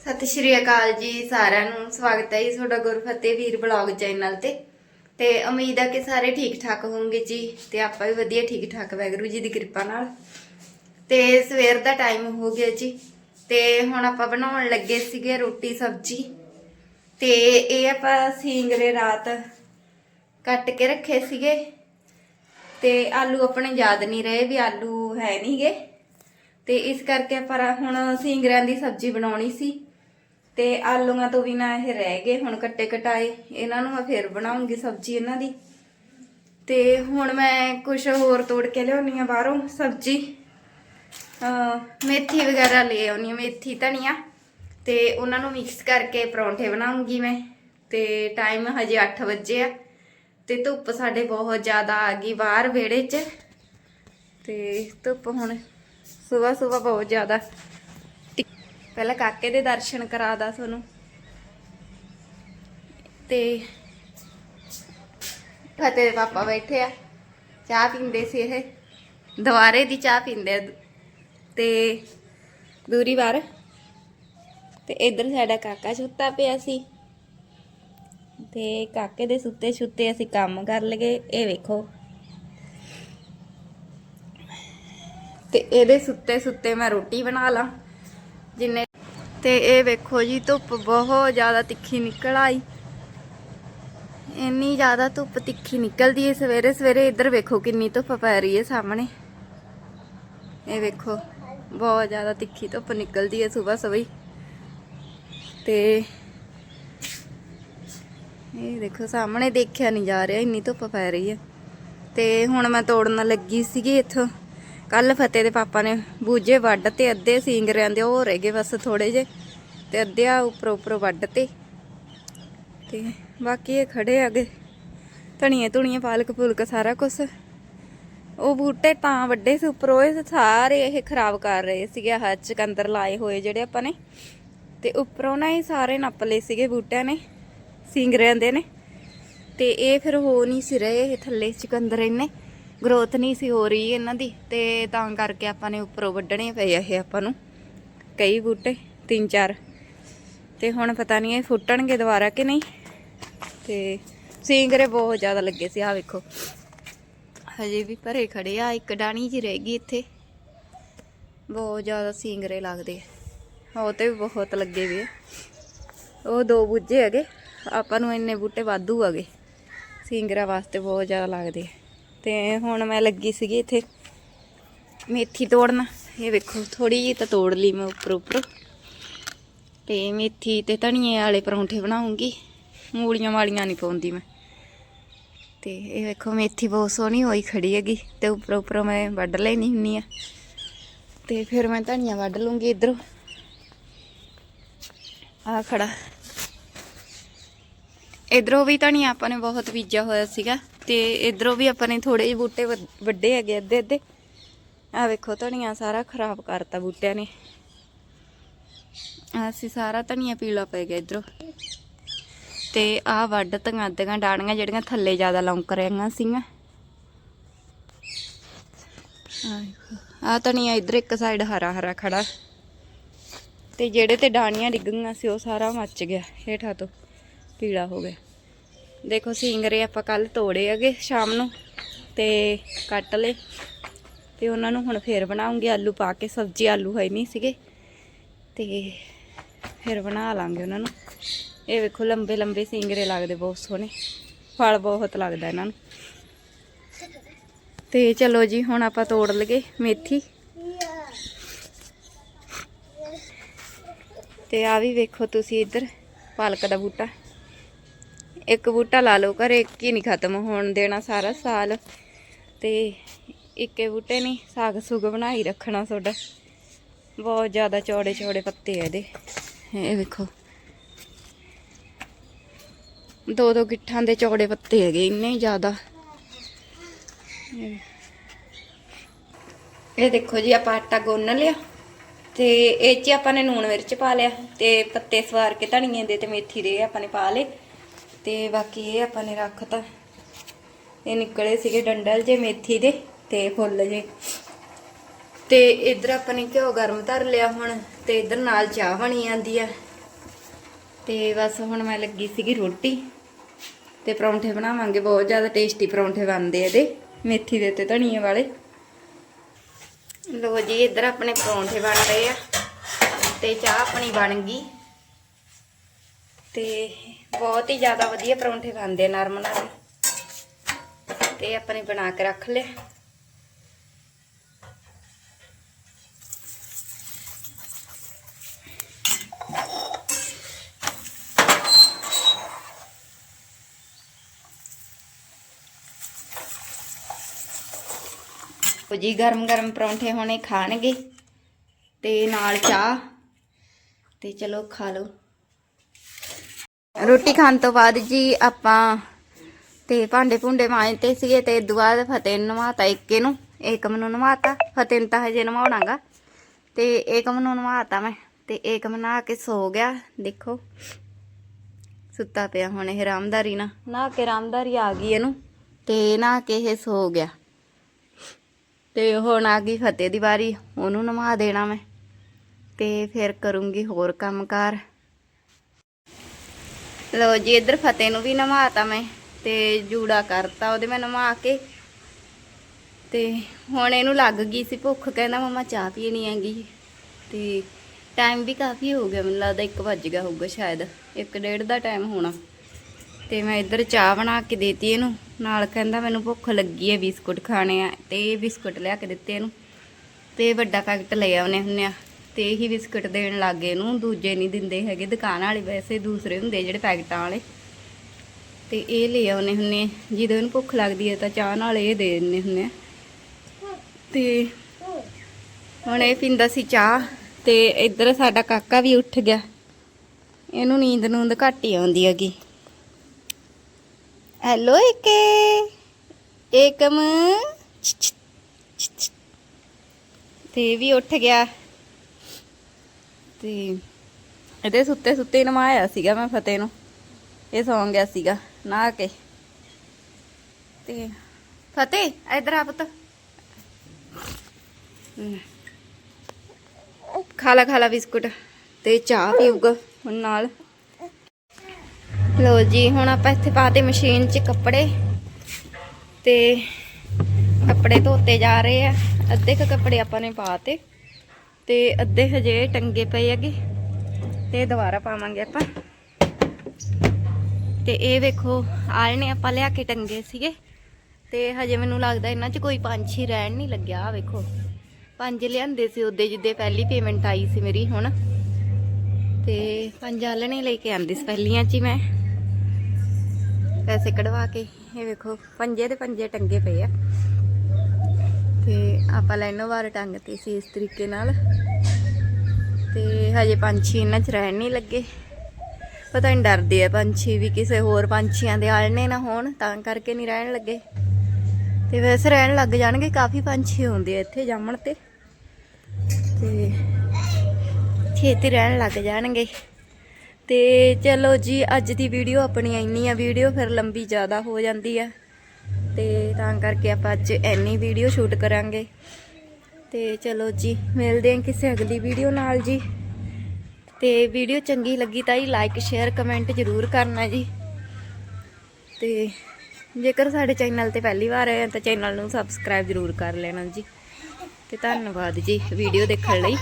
ਸਤਿ ਸ਼੍ਰੀ ਅਕਾਲ ਜੀ ਸਾਰਿਆਂ ਨੂੰ। ਸਵਾਗਤ ਹੈ ਜੀ ਤੁਹਾਡਾ ਗੁਰਫਤਿਹ ਵੀਰ ਬਲੌਗ ਚੈਨਲ ਤੇ। ਤੇ ਉਮੀਦ ਹੈ ਕਿ ਸਾਰੇ ਠੀਕ ਠਾਕ ਹੋਵੋਗੇ ਜੀ ਤੇ ਆਪਾਂ ਵੀ ਵਧੀਆ ਠੀਕ ਠਾਕ ਵੈਗਰੂ ਜੀ ਦੀ ਕਿਰਪਾ ਨਾਲ। ਤੇ ਸਵੇਰ ਦਾ ਟਾਈਮ ਹੋ ਗਿਆ ਜੀ। ਤੇ ਹੁਣ ਆਪਾਂ ਬਣਾਉਣ ਲੱਗੇ ਸੀਗੇ ਰੋਟੀ ਸਬਜ਼ੀ। ਤੇ ਇਹ ਆਪਾਂ ਸਿੰਗਰੇ ਰਾਤ ਕੱਟ ਕੇ ਰੱਖੇ ਸੀਗੇ। ਤੇ ਆਲੂ ਆਪਣੇ ਯਾਦ ਨਹੀਂ ਰਹੇ ਵੀ ਆਲੂ ਹੈ ਨਹੀਂਗੇ ਤੇ ਇਸ ਕਰਕੇ ਆਪਾਂ ਹੁਣ ਸਿੰਗਰਾਂ ਦੀ ਸਬਜ਼ੀ ਬਣਾਉਣੀ ਸੀ। ਤੇ ਆਲੂਆਂ ਤੋਂ ਬਿਨਾ ਇਹ ਰਹਿ ਗਏ, ਹੁਣ ਕੱਟੇ ਕਟਾਏ। ਇਹਨਾਂ ਨੂੰ ਮੈਂ ਫੇਰ ਬਣਾਉਂਗੀ ਸਬਜ਼ੀ ਇਹਨਾਂ ਦੀ। ਤੇ ਹੁਣ ਮੈਂ ਕੁਝ ਹੋਰ ਤੋੜ ਕੇ ਲਿਆਉਣੀ ਆ ਬਾਹਰੋਂ ਸਬਜ਼ੀ। ਮੇਥੀ ਵਗੈਰਾ ਲੈ ਆਉਣੀ ਆ, ਮੇਥੀ ਧਨੀਆ। ਤੇ ਉਹਨਾਂ ਨੂੰ ਮਿਕਸ ਕਰਕੇ ਪਰੌਂਠੇ ਬਣਾਉਂਗੀ ਮੈਂ। ਤੇ ਟਾਈਮ ਹਜੇ 8 ਵਜੇ ਆ। ਤੇ ਧੁੱਪ ਸਾਡੇ ਬਹੁਤ ਜ਼ਿਆਦਾ ਆ ਗਈ ਬਾਹਰ ਵਿਹੜੇ 'ਚ। ਤੇ ਧੁੱਪ ਹੁਣ ਸਵੇਰ ਸਵੇਰ ਬਹੁਤ ਜ਼ਿਆਦਾ। ਪਹਿਲਾਂ ਕਾਕੇ ਦੇ ਦਰਸ਼ਨ ਕਰਾਦਾ ਤੁਹਾਨੂੰ। ਤੇ ਫਤਿਹ ਦੇ ਪਾਪਾ ਬੈਠੇ ਆ। ਚਾਹ ਪੀਂਦੇ ਸੀ ਇਹ। ਦੁਆਰੇ ਦੀ ਚਾਹ ਪੀਂਦੇ ਆ। ਤੇ ਦੂਰੀ ਵਾਰ। ਤੇ ਇਧਰ ਸਾਡਾ ਕਾਕਾ ਸੁੱਤਾ ਪਿਆ ਸੀ। ਤੇ ਕਾਕੇ ਦੇ ਸੁੱਤੇ ਸੁੱਤੇ ਅਸੀਂ ਕੰਮ ਕਰ ਲਗੇ, ਇਹ ਵੇਖੋ। ਤੇ ਇਹਦੇ ਸੁੱਤੇ ਸੁੱਤੇ ਮੈਂ ਰੋਟੀ ਬਣਾ ਲਾਂ। ਜਿੰਨੇ ਤੇ ਇਹ ਵੇਖੋ ਜੀ, ਧੁੱਪ ਬਹੁਤ ਜ਼ਿਆਦਾ ਤਿੱਖੀ ਨਿਕਲ ਆਈ। ਇੰਨੀ ਜ਼ਿਆਦਾ ਧੁੱਪ ਤਿੱਖੀ ਨਿਕਲਦੀ ਹੈ ਸਵੇਰੇ ਸਵੇਰੇ। ਇੱਧਰ ਵੇਖੋ ਕਿੰਨੀ ਧੁੱਪ ਪੈ ਰਹੀ ਹੈ ਸਾਹਮਣੇ। ਇਹ ਵੇਖੋ, ਬਹੁਤ ਜ਼ਿਆਦਾ ਤਿੱਖੀ ਧੁੱਪ ਨਿਕਲਦੀ ਹੈ ਸਵੇਰ ਸਵੇਰ। ਤੇ ਇਹ ਦੇਖੋ, ਸਾਹਮਣੇ ਦੇਖਿਆ ਨਹੀਂ ਜਾ ਰਿਹਾ ਇੰਨੀ ਧੁੱਪ ਪੈ ਰਹੀ ਹੈ ਤੇ ਹੁਣ ਮੈਂ ਤੋੜਨ ਲੱਗੀ ਸੀਗੀ ਇੱਥੋਂ। ਕੱਲ ਫਤਿਹ ਦੇ ਪਾਪਾ ਨੇ ਬੂਝੇ ਵੱਢ ਤੇ ਅੱਧੇ ਸਿੰਗ ਰਹਿੰਦੇ ਉਹ ਰਹਿ ਗਏ ਬਸ ਥੋੜੇ ਜੇ ਤੇ ਅੱਧੇ ਆ ਉੱਪਰੋਂ ਉੱਪਰੋਂ ਵੱਢ ਤੇ। ਤੇ ਬਾਕੀ ਇਹ ਖੜੇ ਆਗੇ ਧਣੀਏ ਧੁਣੀਏ ਪਾਲਕ ਪੁਲਕ ਸਾਰਾ ਕੁਝ ਉਹ ਬੂਟੇ ਤਾਂ ਵੱਡੇ ਸੀ, ਉੱਪਰੋਂ ਇਹ ਸਾਰੇ ਇਹ ਖਰਾਬ ਕਰ ਰਹੇ ਸੀਗੇ, ਆਹ ਚਕੰਦਰ ਲਾਏ ਹੋਏ ਜਿਹੜੇ ਆਪਾਂ ਨੇ। ਤੇ ਉੱਪਰੋਂ ਨਾ ਇਹ ਸਾਰੇ ਨੱਪ ਲਏ ਸੀਗੇ ਬੂਟਿਆਂ ਨੇ ਸਿੰਗ ਰਹਿੰਦੇ ਨੇ। ਤੇ ਇਹ ਫਿਰ ਹੋ ਨਹੀਂ ਸੀ ਰਹੇ, ਇਹ ਥੱਲੇ ਚਕੰਦਰ ਇੰਨੇ। ਗਰੋਥ ਨਹੀਂ ਸੀ ਹੋ ਰਹੀ ਇਹਨਾਂ ਦੀ, ਤੇ ਤਾਂ ਕਰਕੇ ਆਪਾਂ ਨੇ ਉੱਪਰੋਂ ਵੱਢਣੇ ਪਏ ਇਹ ਆਪਾਂ ਨੂੰ। ਕਈ ਬੂਟੇ, ਤਿੰਨ ਚਾਰ। ਤੇ ਹੁਣ ਪਤਾ ਨਹੀਂ ਇਹ ਫੁੱਟਣਗੇ ਦੁਬਾਰਾ ਕਿ ਨਹੀਂ। ਤੇ ਸਿੰਗਰੇ ਬਹੁਤ ਜ਼ਿਆਦਾ ਲੱਗੇ ਸੀ ਆ ਵੇਖੋ। ਹਜੇ ਵੀ ਭਰੇ ਖੜੇ ਆ, ਇੱਕ ਡਾਣੀ ਜੀ ਰਹਿ ਗਈ ਇੱਥੇ। ਬਹੁਤ ਜ਼ਿਆਦਾ ਸਿੰਗਰੇ ਲੱਗਦੇ ਆ। ਉਹ ਤੇ ਵੀ ਬਹੁਤ ਲੱਗੇ ਵੀ ਆ। ਉਹ ਦੋ ਬੁੱਝੇ ਹੈਗੇ, ਆਪਾਂ ਨੂੰ ਇੰਨੇ ਬੂਟੇ ਵਾਧੂ ਹੈਗੇ। ਸਿੰਗਰਾ ਵਾਸਤੇ ਬਹੁਤ ਜ਼ਿਆਦਾ ਲੱਗਦੇ ਆ। ਤੇ ਹੁਣ ਮੈਂ ਲੱਗੀ ਸੀਗੀ ਇੱਥੇ ਮੇਥੀ ਤੋੜਨ। ਇਹ ਵੇਖੋ ਥੋੜੀ ਜਿਹੀ ਤਾਂ ਤੋੜ ਲਈ ਮੈਂ ਉੱਪਰ ਉੱਪਰ। ਤੇ ਮੇਥੀ ਤੇ ਧਨੀਏ ਵਾਲੇ ਪਰੌਂਠੇ ਬਣਾਉਂਗੀ। ਮੂਲੀਆਂ ਵਾਲੀਆਂ ਨਹੀਂ ਪਾਉਂਦੀ ਮੈਂ। ਤੇ ਇਹ ਵੇਖੋ, ਮੇਥੀ ਬਹੁਤ ਸੋਹਣੀ ਹੋਈ ਖੜੀ ਹੈਗੀ ਤੇ ਉੱਪਰ ਉੱਪਰ ਮੈਂ ਵੱਢ ਲੈਣੀ ਹੁੰਨੀ ਆ। ਤੇ ਫਿਰ ਮੈਂ ਧਨੀਆ ਵੱਢ ਲੂੰਗੀ ਇਧਰੋਂ। ਆ ਖੜਾ। ਇਧਰੋਂ ਵੀ ਧਨੀਆ ਆਪਾਂ ਨੇ ਬਹੁਤ ਬੀਜਿਆ ਹੋਇਆ ਸੀਗਾ ਤੇ ਇਧਰੋਂ ਵੀ ਆਪਾਂ ਨੇ ਥੋੜੇ ਜਿਹੇ ਬੂਟੇ ਵੱਡ- ਵੱਡੇ ਹੈਗੇ ਅੱਧੇ ਅੱਧੇ। ਆ ਵੇਖੋ ਧਨੀਆ ਸਾਰਾ ਖਰਾਬ ਕਰਤਾ ਬੂਟਿਆਂ ਨੇ। ਅਸੀਂ ਸਾਰਾ ਧਨੀਆ ਪੀਲਾ ਪੈ ਗਿਆ ਇਧਰੋਂ। ਤੇ ਆਹ ਵੱਢ ਤੀਆਂ ਅੱਧੀਆਂ ਡਾਣੀਆਂ ਜਿਹੜੀਆਂ ਥੱਲੇ ਜ਼ਿਆਦਾ ਲੌਂਕ ਰਹੀਆਂ ਸੀਗੀਆਂ। ਆ ਧਨੀਆ ਇਧਰ ਇੱਕ ਸਾਈਡ ਹਰਾ ਹਰਾ ਖੜਾ। ਤੇ ਜਿਹੜੇ ਤੇ ਡਾਣੀਆਂ ਡਿੱਗ ਸੀ ਉਹ ਸਾਰਾ ਮੱਚ ਗਿਆ ਹੇਠਾਂ ਤੋਂ। ਪੀਲਾ ਹੋ ਗਿਆ। ਦੇਖੋ ਸਿੰਗਰੇ ਆਪਾਂ ਕੱਲ ਤੋੜੇ ਹੈਗੇ ਸ਼ਾਮ ਨੂੰ ਤੇ ਕੱਟ ਲਏ। ਤੇ ਉਹਨਾਂ ਨੂੰ ਹੁਣ ਫੇਰ ਬਣਾਉਂਗੇ ਆਲੂ ਪਾ ਕੇ, ਸਬਜ਼ੀ ਆਲੂ ਹੈ ਨਹੀਂ ਸੀਗੇ। ਤੇ ਫਿਰ ਬਣਾ ਲਾਂਗੇ ਉਹਨਾਂ ਨੂੰ। ਇਹ ਵੇਖੋ ਲੰਬੇ ਲੰਬੇ ਸਿੰਗਰੇ ਲੱਗਦੇ ਬਹੁਤ ਸੋਹਣੇ। ਫਲ ਬਹੁਤ ਲੱਗਦਾ ਇਹਨਾਂ ਨੂੰ। ਤੇ ਚਲੋ ਜੀ, ਹੁਣ ਆਪਾਂ ਤੋੜ ਲਗੇ ਮੇਥੀ। ਤੇ ਆ ਵੀ ਵੇਖੋ ਤੁਸੀਂ ਇੱਧਰ, ਪਾਲਕ ਦਾ ਬੂਟਾ। ਇੱਕ ਬੂਟਾ ਲਾ ਲਓ, ਘਰੇ ਇੱਕ ਹੀ ਨਹੀਂ ਖਤਮ ਹੋਣ ਦੇਣਾ ਸਾਰਾ ਸਾਲ। ਤੇ ਇੱਕੇ ਬੂਟੇ ਨਹੀਂ ਸਾਗ ਸੁਗ ਬਣਾਈ ਰੱਖਣਾ ਤੁਹਾਡਾ। ਬਹੁਤ ਜ਼ਿਆਦਾ ਚੌੜੇ ਚੌੜੇ ਪੱਤੇ ਆ ਇਹਦੇ। ਇਹ ਵੇਖੋ। ਦੋ ਦੋ ਗਿੱਠਾਂ ਦੇ ਚੌੜੇ ਪੱਤੇ ਹੈਗੇ, ਇੰਨੇ ਜ਼ਿਆਦਾ। ਇਹ ਦੇਖੋ ਜੀ, ਆਪਾਂ ਆਟਾ ਗੁੰਨ ਲਿਆ। ਤੇ ਇਹ 'ਚ ਆਪਾਂ ਨੇ ਲੂਣ ਮਿਰਚ ਪਾ ਲਿਆ। ਤੇ ਪੱਤੇ ਸਵਾਰ ਕੇ ਧਨੀਏ ਦੇ ਤੇ ਮੇਥੀ ਦੇ ਆਪਾਂ ਨੇ ਪਾ ਲਏ। ਤੇ ਬਾਕੀ ਇਹ ਆਪਾਂ ਨੇ ਰੱਖਤਾ। ਇਹ ਨਿਕਲੇ ਸੀਗੇ ਡੰਡਲ ਜੇ ਮੇਥੀ ਦੇ ਤੇ ਫੁੱਲ ਜੇ। ਤੇ ਇਧਰ ਆਪਾਂ ਨੇ ਘਿਓ ਗਰਮ ਧਰ ਲਿਆ ਹੁਣ ਤੇ ਇਧਰ ਨਾਲ ਚਾਹ ਬਣੀ ਜਾਂਦੀ ਆ। ਤੇ ਬਸ ਹੁਣ ਮੈਂ ਲੱਗੀ ਸੀਗੀ ਰੋਟੀ ਤੇ ਪਰੌਂਠੇ ਬਣਾਵਾਂਗੇ, ਬਹੁਤ ਜ਼ਿਆਦਾ ਟੇਸਟੀ ਪਰੌਂਠੇ ਬਣਦੇ ਆ ਇਹਦੇ, ਮੇਥੀ ਦੇ ਤੇ ਧਨੀਏ ਵਾਲੇ। ਲੋ ਜੀ, ਇੱਧਰ ਆਪਣੇ ਪਰੌਂਠੇ ਬਣ ਰਹੇ ਆ ਤੇ ਚਾਹ ਆਪਣੀ ਬਣ ਗਈ। ਤੇ ਬਹੁਤ ਹੀ ਜ਼ਿਆਦਾ ਵਧੀਆ ਪਰੌਂਠੇ ਖਾਂਦੇ ਨਰਮ ਨਰਮ। ਤੇ ਆਪਣੇ ਬਣਾ ਕੇ ਰੱਖ ਲਏ। ਉਹ ਜੀ, ਗਰਮ ਗਰਮ ਪਰੌਂਠੇ ਹੁਣੇ ਖਾਣਗੇ। ਤੇ ਨਾਲ ਚਾਹ। ਤੇ ਚਲੋ ਖਾ ਲਓ। ਰੋਟੀ ਖਾਣ ਤੋਂ ਬਾਅਦ ਜੀ ਆਪਾਂ ਤੇ ਭਾਂਡੇ ਭੁੰਡੇ ਮਾਂਜਤੇ ਸੀਗੇ ਤੇ ਇਦੋਂ ਬਾਅਦ ਫਤਿਹ ਨੂੰ ਨਵਾਤਾ ਇੱਕੇ ਨੂੰ, ਏਕਮ ਨੂੰ ਨਵਾਤਾ। ਫਤਿਹ ਨੂੰ ਤਾਂ ਹਜੇ ਨਵਾਉਣਾਗਾ। ਤੇ ਏਕਮ ਨੂੰ ਨਵਾਤਾ ਮੈਂ, ਤੇ ਏਕਮ ਨਹਾ ਕੇ ਸੋ ਗਿਆ, ਦੇਖੋ। ਸੁੱਤਾ ਪਿਆ ਹੁਣ ਇਹ ਰਾਮਦਾਰੀ ਨਾ ਨਹਾ ਕੇ ਰਾਮਦਾਰੀ ਆ ਗਈ ਇਹਨੂੰ, ਤੇ ਨਹਾ ਕੇ ਇਹ ਸੋ ਗਿਆ। ਤੇ ਹੁਣ ਆ ਗਈ ਫਤਿਹ ਦੀ ਵਾਰੀ, ਉਹਨੂੰ ਨਵਾ ਦੇਣਾ ਮੈਂ। ਤੇ ਫਿਰ ਕਰੂੰਗੀ ਹੋਰ ਕੰਮਕਾਰ। ਲੋ ਜੀ, ਇੱਧਰ ਫਤਿਹ ਨੂੰ ਵੀ ਨਵਾਤਾ ਮੈਂ ਤੇ ਜੂੜਾ ਕਰਤਾ, ਉਹਦੇ ਮੈਂ ਨਵਾ ਕੇ ਤੇ ਹੁਣ ਇਹਨੂੰ ਲੱਗ ਗਈ ਸੀ ਭੁੱਖ, ਕਹਿੰਦਾ ਮਮਾ ਚਾਹ ਪੀਣੀ ਹੈਗੀ। ਤੇ ਟਾਈਮ ਵੀ ਕਾਫੀ ਹੋ ਗਿਆ, ਮੈਨੂੰ ਲੱਗਦਾ 1 ਵੱਜ ਗਿਆ ਹੋਊਗਾ ਸ਼ਾਇਦ 1:30 ਦਾ ਟਾਈਮ ਹੋਣਾ। ਤੇ ਮੈਂ ਇੱਧਰ ਚਾਹ ਬਣਾ ਕੇ ਦੇਤੀ ਇਹਨੂੰ, ਨਾਲ ਕਹਿੰਦਾ ਮੈਨੂੰ ਭੁੱਖ ਲੱਗੀ ਹੈ ਬਿਸਕੁਟ ਖਾਣੇ ਆ, ਤੇ ਇਹ ਬਿਸਕੁਟ ਲਿਆ ਕੇ ਦਿੱਤੇ ਇਹਨੂੰ। ਤੇ ਵੱਡਾ ਪੈਕਟ ਲੈ ਆਉਨੇ ਹੁੰਨੇ ਆ। ਤੇ ਇਹੀ ਬਿਸਕੁਟ ਦੇਣ ਲੱਗੇ ਇਹਨੂੰ, ਦੂਜੇ ਨਹੀਂ ਦਿੰਦੇ ਹੈਗੇ, ਦੁਕਾਨ ਵਾਲੇ ਵੈਸੇ ਦੂਸਰੇ ਹੁੰਦੇ ਜਿਹੜੇ ਪੈਕਟਾਂ ਵਾਲੇ। ਤੇ ਇਹ ਲੈ ਆਉਨੇ ਹੁੰਨੇ ਜਦੋਂ ਇਹਨੂੰ ਭੁੱਖ ਲੱਗਦੀ ਹੈ ਤਾਂ ਚਾਹ ਨਾਲ ਇਹ ਦੇ ਦਿੰਨੇ ਹੁੰਨੇ ਆ। ਤੇ ਹੁਣ ਇਹ ਪੀਂਦਾ ਸੀ ਚਾਹ, ਤੇ ਇੱਧਰ ਸਾਡਾ ਕਾਕਾ ਵੀ ਉੱਠ ਗਿਆ। ਇਹਨੂੰ ਨੀਂਦ ਨੂੰਦ ਘੱਟ ਹੀ ਆਉਂਦੀ ਹੈਗੀ। ਹੈਲੋ ਏਕੇ, ਏਕਮ। ਤੇ ਇਹ ਵੀ ਉੱਠ ਗਿਆ। ਤੇ ਇਹਦੇ ਸੁੱਤੇ ਸੁੱਤੇ ਹੀ ਨਮਾਇਆ ਸੀਗਾ ਮੈਂ ਫਤਿਹ ਨੂੰ। ਇਹ ਸੌਂ ਗਿਆ ਸੀਗਾ, ਨਹਾ ਕੇ। ਤੇ ਫਤਿਹ, ਇਧਰ ਆ ਪੁੱਤ। ਹਮ। ਖਾ ਬਿਸਕੁਟ ਤੇ ਚਾਹ ਪੀਊਗਾ ਹੁਣ ਨਾਲ। ਲੋ ਜੀ, ਹੁਣ ਆਪਾਂ ਇੱਥੇ ਪਾਤੇ ਮਸ਼ੀਨ 'ਚ ਕੱਪੜੇ। ਤੇ ਕੱਪੜੇ ਧੋਤੇ ਜਾ ਰਹੇ ਆ। ਅੱਧੇ ਕੁ ਕੱਪੜੇ ਆਪਾਂ ਨੇ ਪਾਤੇ ਤੇ ਅੱਧੇ ਹਜੇ ਟੰਗੇ ਪਏ ਹੈਗੇ ਤੇ ਦੁਬਾਰਾ ਪਾਵਾਂਗੇ ਆਪਾਂ। ਤੇ ਇਹ ਵੇਖੋ ਆਲਣੇ ਆਪਾਂ ਲਿਆ ਕੇ ਟੰਗੇ ਸੀਗੇ। ਤੇ ਹਜੇ ਮੈਨੂੰ ਲੱਗਦਾ ਇਹਨਾਂ 'ਚ ਕੋਈ ਪੰਛੀ ਰਹਿਣ ਨਹੀਂ ਲੱਗਿਆ ਆ ਵੇਖੋ। ਪੰਜ ਲਿਆਂਦੇ ਸੀ ਉਹਦੇ ਜਿੱਦੇ ਪਹਿਲੀ ਪੇਮੈਂਟ ਆਈ ਸੀ ਮੇਰੀ ਹੁਣ। ਤੇ ਪੰਜ ਆਲਣੇ ਲੈ ਕੇ ਆਂਦੀ ਸੀ ਪਹਿਲੀਆਂ 'ਚ ਹੀ ਮੈਂ। ਪੈਸੇ ਕਢਵਾ ਕੇ, ਇਹ ਵੇਖੋ, ਪੰਜੇ ਦੇ ਪੰਜੇ ਟੰਗੇ ਪਏ ਆ। ਤੇ ਆਪਾਂ ਲਾਈਨੋ ਵਾਰ ਟੰਗਤੀ ਸੀ ਇਸ ਤਰੀਕੇ ਨਾਲ। ਤੇ ਹਜੇ ਪੰਛੀ ਇਹਨਾਂ 'ਚ ਰਹਿਣ ਨਹੀਂ ਲੱਗੇ। ਪਤਾ ਨਹੀਂ ਡਰਦੇ ਆ ਪੰਛੀ ਵੀ ਕਿਸੇ ਹੋਰ ਪੰਛੀਆਂ ਦੇ ਆਲਣੇ ਨਾ ਹੋਣ, ਤਾਂ ਕਰਕੇ ਨਹੀਂ ਰਹਿਣ ਲੱਗੇ। ਤੇ ਵੈਸੇ ਰਹਿਣ ਲੱਗ ਜਾਣਗੇ, ਕਾਫੀ ਪੰਛੀ ਹੁੰਦੇ ਆ ਇੱਥੇ ਜਾਮਣ ਤੇ। ਤੇ ਛੇਤੀ ਰਹਿਣ ਲੱਗ ਜਾਣਗੇ। ਤੇ ਚਲੋ ਜੀ, ਅੱਜ ਦੀ ਵੀਡੀਓ ਆਪਣੀ ਇੰਨੀ ਆ ਵੀਡੀਓ ਫਿਰ ਲੰਬੀ ਜ਼ਿਆਦਾ ਹੋ ਜਾਂਦੀ ਆ। ਤੇ ਤਾਂ ਕਰਕੇ ਆਪਾਂ ਅੱਜ ਇੰਨੀ ਵੀਡੀਓ ਸ਼ੂਟ ਕਰਾਂਗੇ। ਤੇ ਚਲੋ ਜੀ, ਮਿਲਦੇ ਹਾਂ ਕਿਸੇ ਅਗਲੀ ਵੀਡੀਓ ਨਾਲ ਜੀ। ਤੇ ਵੀਡੀਓ ਚੰਗੀ ਲੱਗੀ ਤਾਂ ਹੀ ਲਾਈਕ ਸ਼ੇਅਰ ਕਮੈਂਟ ਜ਼ਰੂਰ ਕਰਨਾ ਜੀ। ਤੇ ਜੇਕਰ ਸਾਡੇ ਚੈਨਲ ਤੇ ਪਹਿਲੀ ਵਾਰ ਆਏ ਤਾਂ ਚੈਨਲ ਨੂੰ ਸਬਸਕ੍ਰਾਈਬ ਜ਼ਰੂਰ ਕਰ ਲੈਣਾ ਜੀ। ਤੇ ਧੰਨਵਾਦ ਜੀ ਵੀਡੀਓ ਦੇਖਣ ਲਈ।